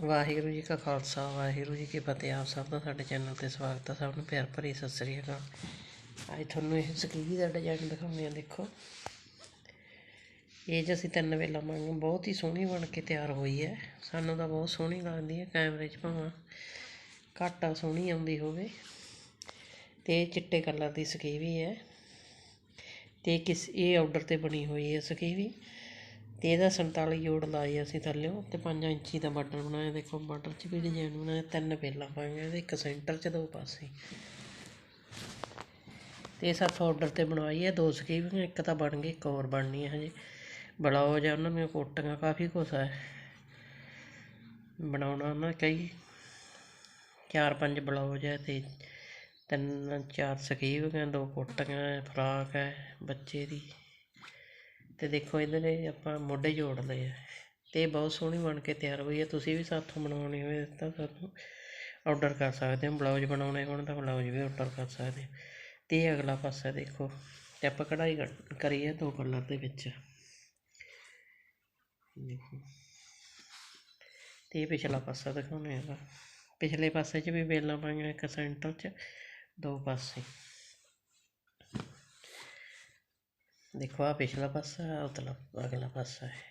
ਵਾਹਿਗੁਰੂ ਜੀ ਕਾ ਖਾਲਸਾ, ਵਾਹਿਗੁਰੂ ਜੀ ਕੀ ਫਤਿਹ। ਆਪ ਸਭ ਦਾ ਸਾਡੇ ਚੈਨਲ ਤੇ ਸਵਾਗਤ ਹੈ ਸਭ ਨੂੰ ਪਿਆਰ ਭਰੀ ਸਤਿ ਸ੍ਰੀ ਅਕਾਲ। ਅੱਜ ਤੁਹਾਨੂੰ ਇਹ ਸਕੀਵੀ ਦਾ ਡਿਜ਼ਾਈਨ ਦਿਖਾਉਂਦੇ ਆ, ਦੇਖੋ। ਇਹ 'ਚ ਅਸੀਂ ਤਿੰਨ ਵੇਲਾ ਮੰਗ, ਬਹੁਤ ਹੀ ਸੋਹਣੀ ਬਣ ਕੇ ਤਿਆਰ ਹੋਈ ਹੈ। ਸਾਨੂੰ ਤਾਂ ਬਹੁਤ ਸੋਹਣੀ ਲੱਗਦੀ ਹੈ, ਕੈਮਰੇ 'ਚ ਭਾਵਾਂ। ਘੱਟ ਆ, ਸੋਹਣੀ ਆਉਂਦੀ ਹੋਵੇ। ਤੇ ਚਿੱਟੇ ਕਲਰ ਦੀ ਸਕੀਵੀ ਹੈ। ਤੇ ਕਿਸ, ਇਹ ਆਰਡਰ ਤੇ ਬਣੀ ਹੋਈ ਹੈ ਸਕੀਵੀ। ਅਤੇ ਇਹਦਾ 47 ਜੋੜ ਲਾਏ ਅਸੀਂ ਥੱਲਿਓ ਅਤੇ ਪੰਜ ਇੰਚੀ ਦਾ ਬਾਰਡਰ ਬਣਾਇਆ, ਦੇਖੋ ਬਾਰਡਰ 'ਚ ਵੀ ਡਿਜ਼ਾਇਨ ਬਣਾਇਆ, ਤਿੰਨ ਪੇਲਾਂ ਪਾਈਆਂ, ਇਹਦੇ ਇੱਕ ਸੈਂਟਰ 'ਚ ਦੋ ਪਾਸੇ। ਅਤੇ ਇਹ ਸਾਥ ਆਰਡਰ ਤੇ ਬਣਵਾਈ ਹੈ, ਦੋ ਸਕੀਵੀਆਂ, ਇੱਕ ਤਾਂ ਬਣ ਗਈ, ਇੱਕ ਹੋਰ ਬਣਨੀ ਹੈ ਹਜੇ। ਬਲਾਉਜ ਆ ਉਹਨਾਂ ਦੀਆਂ ਕੋਟੀਆਂ, ਕਾਫੀ ਕੁਛ ਹੈ। ਬਣਾਉਣਾ ਉਹਨਾਂ ਕਈ, ਚਾਰ ਪੰਜ ਬਲਾਉਜ ਹੈ ਅਤੇ ਤਿੰਨ ਚਾਰ ਸਕੀਵੀਆਂ, ਦੋ ਕੋਟੀਆਂ, ਫਰਾਕ ਹੈ ਬੱਚੇ ਦੀ। ਅਤੇ ਦੇਖੋ ਇਧਰ ਇਹ ਆਪਾਂ ਮੋਢੇ ਜੋੜ ਲਏ ਆ। ਅਤੇ ਇਹ ਬਹੁਤ ਸੋਹਣੀ ਬਣ ਕੇ ਤਿਆਰ ਹੋਈ ਹੈ ਤੁਸੀਂ ਵੀ ਸਾਥੋਂ ਬਣਾਉਣੀ ਹੋਵੇ ਤਾਂ ਸਾਨੂੰ ਔਡਰ ਕਰ ਸਕਦੇ ਹੋ। ਬਲਾਊਜ ਬਣਾਉਣੇ ਹੋਣ ਤਾਂ ਬਲਾਊਜ ਵੀ ਔਡਰ ਕਰ ਸਕਦੇ ਹੋ। ਅਤੇ ਇਹ ਅਗਲਾ ਪਾਸਾ ਦੇਖੋ। ਅਤੇ ਆਪਾਂ ਕਢਾਈ ਕਰ- ਕਰੀ ਹੈ ਦੋ ਕਲਰ ਦੇ ਵਿੱਚ। ਦੇਖੋ। ਤੇ ਇਹ ਪਿਛਲਾ ਪਾਸਾ ਦਿਖਾਉਣੇ ਹੈਗਾ। ਪਿਛਲੇ ਪਾਸੇ 'ਚ ਵੀ ਵੇਲਾਂ ਪਾਈਆਂ ਇੱਕ ਸੈਂਟਰ 'ਚ, ਦੋ ਪਾਸੇ। ਦੇਖੋ ਆ ਪਿਛਲਾ ਪਾਸਾ ਆ ਉਤਲਾ, ਅਗਲਾ ਪਾਸਾ ਹੈ।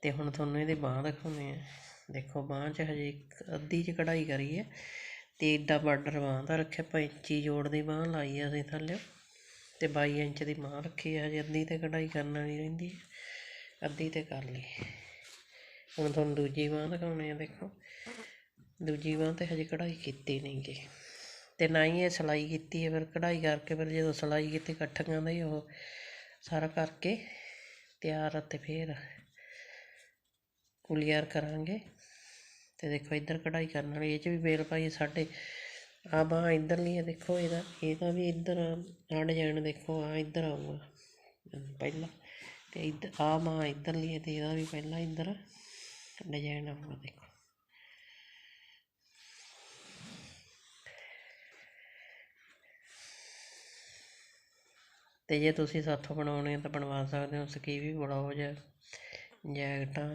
ਤੇ ਹੁਣ ਤੁਹਾਨੂੰ ਇਹਦੇ ਬਾਂਹ ਦਿਖਾਉਂਦੇ ਆ ਦੇਖੋ, ਬਾਂਹ 'ਚ ਹਜੇ ਇੱਕ ਅੱਧੀ 'ਚ ਕਢਾਈ ਕਰੀ ਹੈ ਤੇ ਏਡਾ ਬਾਰਡਰ ਬਾਂਹ ਦਾ ਰੱਖਿਆ, ਪੈਂਚੀ ਜੋੜ ਦੀ ਬਾਂਹ ਲਾਈ ਆ ਅਸੀਂ ਥੱਲੇ। ਤੇ 22 ਇੰਚ ਦੀ ਬਾਂਹ ਰੱਖੀ ਹੈ ਹਜੇ ਅੱਧੀ ਤੇ ਕਢਾਈ ਕਰਨ ਵਾਲੀ ਰਹਿੰਦੀ ਹੈ। ਅੱਧੀ ਤੇ ਕਰ ਲਈ। ਹੁਣ ਤੁਹਾਨੂੰ ਦੂਜੀ ਬਾਂਹ ਦਿਖਾਉਣੇ ਆ ਦੇਖੋ। ਦੂਜੀ ਬਾਂਹ ਤੇ ਹਜੇ ਕਢਾਈ ਕੀਤੀ ਨਹੀਂ ਗੀ ਅਤੇ ਨਾ ਹੀ ਇਹ ਸਿਲਾਈ ਕੀਤੀ ਹੈ, ਫਿਰ ਕਢਾਈ ਕਰਕੇ ਫਿਰ ਜਦੋਂ ਸਿਲਾਈ ਕੀਤੀ ਇਕੱਠੀਆਂ ਦਾ ਹੀ ਉਹ ਸਾਰਾ ਕਰਕੇ ਤਿਆਰ ਅਤੇ ਫਿਰ ਕੁਲੀਅਰ ਕਰਾਂਗੇ। ਅਤੇ ਦੇਖੋ ਇੱਧਰ ਕਢਾਈ ਕਰਨ ਵਾਲੀ, ਇਹ 'ਚ ਵੀ ਵੇਲ ਪਾਈ ਸਾਡੇ। ਆਹ ਬਾਂਹ ਇੱਧਰਲੀ ਹੈ, ਦੇਖੋ ਇਹਦਾ ਇਹਦਾ ਵੀ ਇੱਧਰ ਆਹ ਡਿਜਾਇਨ ਦੇਖੋ, ਆਹ ਇੱਧਰ ਆਊਗਾ। ਪਹਿਲਾਂ ਅਤੇ ਇੱਧਰ ਆਹ ਬਾਂਹ ਇੱਧਰਲੀ ਹੈ ਅਤੇ ਇਹਦਾ ਵੀ ਪਹਿਲਾਂ ਇੱਧਰ ਡਿਜਾਇਨ ਆਊਗਾ, ਦੇਖੋ। ਅਤੇ ਜੇ ਤੁਸੀਂ ਸਾਥੋਂ ਬਣਾਉਣੇ ਆ ਤਾਂ ਬਣਵਾ ਸਕਦੇ ਹੋ, ਸਕੀਵੀ ਬਲਾਉਜ ਜੈਕਟਾਂ,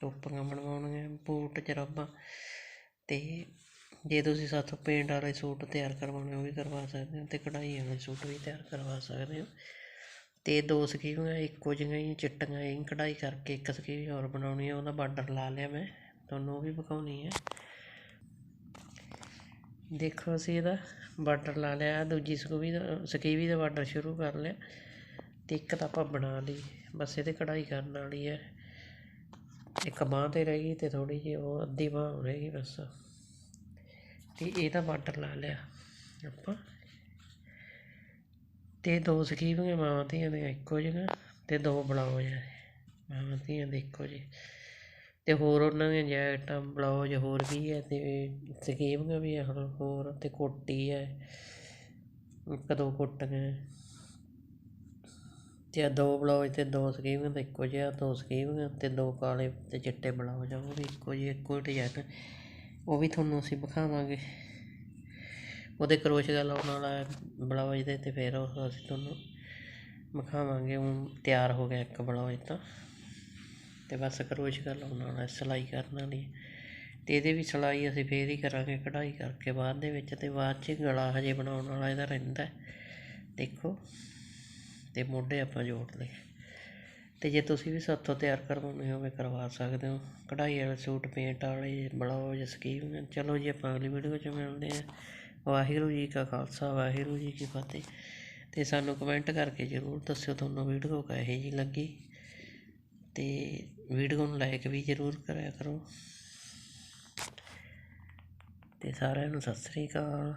ਟੋਪੀਆਂ ਬਣਵਾਉਣੀਆਂ, ਬੂਟ, ਜਰਾਬਾਂ ਅਤੇ ਜੇ ਤੁਸੀਂ ਸਾਥੋਂ ਪੇਂਟ ਵਾਲੇ ਸੂਟ ਤਿਆਰ ਕਰਵਾਉਣੇ, ਉਹ ਵੀ ਕਰਵਾ ਸਕਦੇ ਹੋ ਅਤੇ ਕਢਾਈ ਵਾਲੇ ਸੂਟ ਵੀ ਤਿਆਰ ਕਰਵਾ ਸਕਦੇ ਹੋ। ਅਤੇ ਦੋ ਸਕੀਵੀਆਂ, ਇੱਕੋ ਜਿਹੀਆਂ ਹੀ ਚਿੱਟੀਆਂ ਹੀ ਕਢਾਈ ਕਰਕੇ ਇੱਕ ਸਕੀਵੀ ਹੋਰ ਬਣਾਉਣੀ ਹੈ ਉਹਦਾ ਬਾਰਡਰ ਲਾ ਲਿਆ ਮੈਂ, ਤੁਹਾਨੂੰ ਉਹ ਵੀ ਵਿਖਾਉਣੀ ਹੈ ਦੇਖੋ ਅਸੀਂ ਇਹਦਾ ਬਾਰਡਰ ਲਾ ਲਿਆ, ਦੂਜੀ ਸਕੂਵੀ ਦਾ ਸਕੀਵੀ ਦਾ ਬਾਰਡਰ ਸ਼ੁਰੂ ਕਰ ਲਿਆ ਅਤੇ ਇੱਕ ਤਾਂ ਆਪਾਂ ਬਣਾ ਲਈ। ਬਸ ਇਹਦੇ ਕਢਾਈ ਕਰਨ ਵਾਲੀ ਹੈ। ਇੱਕ ਬਾਂਹ ਤੇ ਰਹਿ ਗਈ ਤੇ ਥੋੜੀ ਜਿਹੀ ਉਹ ਅੱਧੀ ਬਾਂਹ ਰਹਿ ਗਈ ਬਸ। ਤੇ ਇਹਦਾ ਬਾਰਡਰ ਲਾ ਲਿਆ ਆਪਾਂ। ਅਤੇ ਦੋ ਸਕੀਵੀਆਂ ਮਾਵਾਂ ਧੀਆਂ ਦੀਆਂ ਇੱਕੋ ਜਿਹੀਆਂ ਅਤੇ ਦੋ ਬਣਾਓ ਹੈ ਮਾਵਾਂ ਧੀਆਂ ਦੇ ਇੱਕੋ ਜਿਹੇ। ਅਤੇ ਹੋਰ ਉਹਨਾਂ ਦੀਆਂ ਜੈਕਟਾਂ ਬਲਾਊਜ ਹੋਰ ਵੀ ਹੈ ਅਤੇ ਸਕੀਵੀਆਂ ਵੀ ਹੈ ਹੋਰ- ਅਤੇ ਕੋਟੀ ਹੈ। ਇੱਕ ਦੋ ਕੋਟੀਆਂ ਅਤੇ ਆਹ ਦੋ ਬਲਾਊਜ ਅਤੇ ਦੋ ਸਕੀਵੀਆਂ ਤੇ ਇੱਕੋ ਜਿਹਾ, ਦੋ ਸਕੀਵੀਆਂ ਅਤੇ ਦੋ ਕਾਲੇ ਅਤੇ ਚਿੱਟੇ ਬਲਾਉਜ ਆ, ਉਹ ਵੀ ਇੱਕੋ ਜਿਹੇ, ਇੱਕੋ ਹੀ ਡਿਜ਼ਾਇਨ ਉਹ ਵੀ ਤੁਹਾਨੂੰ ਅਸੀਂ ਵਿਖਾਵਾਂਗੇ। ਉਹਦੇ ਕਰੋਸ਼ੀਆ ਲਾਉਣ ਵਾਲਾ ਬਲਾਊਜ ਦੇ ਅਤੇ ਫਿਰ ਉਹ ਅਸੀਂ ਤੁਹਾਨੂੰ ਵਿਖਾਵਾਂਗੇ। ਹੁਣ ਤਿਆਰ ਹੋ ਗਿਆ ਇੱਕ ਬਲਾਉਜ ਤਾਂ। ਅਤੇ ਬਸ ਕਰੋਸ਼ੀਆ ਲਾਉਣ ਵਾਲਾ ਸਿਲਾਈ ਕਰਨ ਵਾਲੀ। ਅਤੇ ਇਹਦੇ ਵੀ ਸਿਲਾਈ ਅਸੀਂ ਫਿਰ ਹੀ ਕਰਾਂਗੇ ਕਢਾਈ ਕਰਕੇ ਬਾਅਦ ਦੇ ਵਿੱਚ ਅਤੇ ਬਾਅਦ 'ਚ ਗਲਾ ਹਜੇ ਬਣਾਉਣ ਵਾਲਾ ਇਹਦਾ ਰਹਿੰਦਾ। ਦੇਖੋ ਅਤੇ ਮੋਢੇ ਆਪਾਂ ਜੋੜ ਲਏ। ਤੇ ਜੇ ਤੁਸੀਂ ਵੀ ਸਾਥੋਂ ਤਿਆਰ ਕਰਵਾਉਣੇ ਹੋਵੇ ਕਰਵਾ ਸਕਦੇ ਹੋ। ਕਢਾਈ ਵਾਲੇ ਸੂਟ, ਪੇਂਟ ਵਾਲੇ ਬਲਾਉਜ ਸਕੀਮ, ਚਲੋ ਜੀ ਆਪਾਂ ਅਗਲੀ ਵੀਡੀਓ 'ਚ ਮਿਲਦੇ ਹਾਂ। ਵਾਹਿਗੁਰੂ ਜੀ ਕਾ ਖਾਲਸਾ, ਵਾਹਿਗੁਰੂ ਜੀ ਕੀ ਫਤਿਹ। ਅਤੇ ਸਾਨੂੰ ਕਮੈਂਟ ਕਰਕੇ ਜ਼ਰੂਰ ਦੱਸਿਓ ਤੁਹਾਨੂੰ ਵੀਡੀਓ ਕਿਹੋ ਜਿਹੀ ਲੱਗੀ। ਅਤੇ ਵੀਡੀਓ ਨੂੰ ਲਾਈਕ ਵੀ ਜ਼ਰੂਰ ਕਰਿਆ ਕਰੋ। ਅਤੇ ਸਾਰਿਆਂ ਨੂੰ ਸਤਿ ਸ੍ਰੀ ਅਕਾਲ।